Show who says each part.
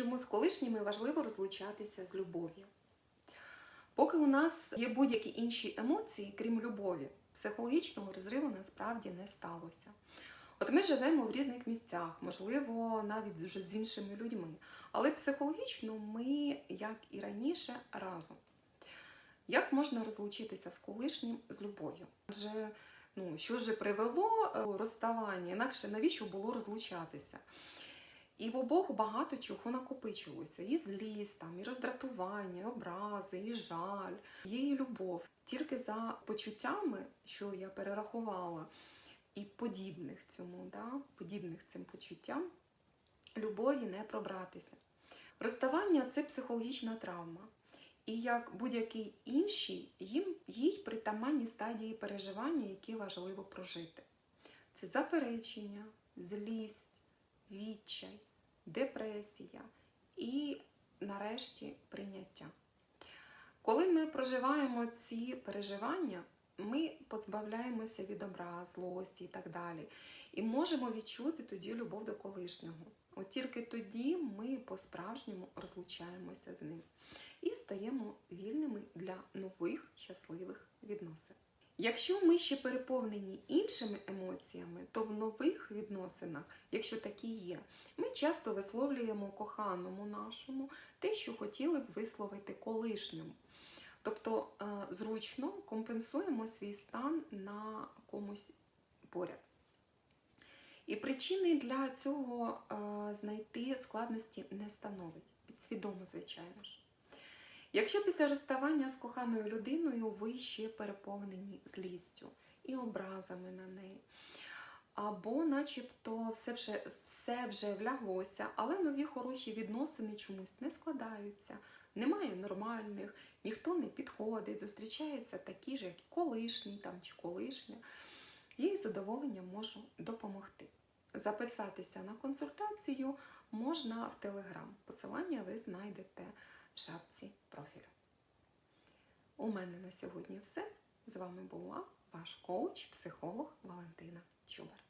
Speaker 1: чому з колишніми важливо розлучатися з любов'ю. Поки у нас є будь-які інші емоції, крім любові, психологічного розриву насправді не сталося. От ми живемо в різних місцях, можливо, навіть вже з іншими людьми, але психологічно ми, як і раніше, разом. Як можна розлучитися з колишнім з любов'ю? Адже ну, що ж привело е, розставання, інакше навіщо було розлучатися? І в обох багато чого накопичилося: і злість, там, і роздратування, і образи, і жаль, і любов. Тільки за почуттями, що я перерахувала, і подібних цьому, да, подібних цим почуттям, любові не пробратися. Розставання це психологічна травма. І як будь-який інший, їм їй притаманні стадії переживання, які важливо прожити. Це заперечення, злість, відчай, депресія і, нарешті, прийняття. Коли ми проживаємо ці переживання, ми позбавляємося від образ, злості і так далі. І можемо відчути тоді любов до колишнього. От тільки тоді ми по-справжньому розлучаємося з ним і стаємо вільними для нових щасливих відносин. Якщо ми ще переповнені іншими емоціями, то в нових відносинах, якщо такі є, ми часто висловлюємо коханому нашому те, що хотіли б висловити колишньому. Тобто е, зручно компенсуємо свій стан на комусь поряд. І причини для цього е, знайти складності не становить. Підсвідомо, звичайно ж. Якщо після розставання з коханою людиною ви ще переповнені злістю і образами на неї, або начебто все вже, все вже вляглося, але нові хороші відносини чомусь не складаються, немає нормальних, ніхто не підходить, зустрічаються такі ж, як колишній там, чи колишня, їй задоволенням можу допомогти. Записатися на консультацію можна в Телеграм. Посилання ви знайдете в шапці профілю. У мене на сьогодні все. З вами була ваш коуч, психолог Валентина Чубар.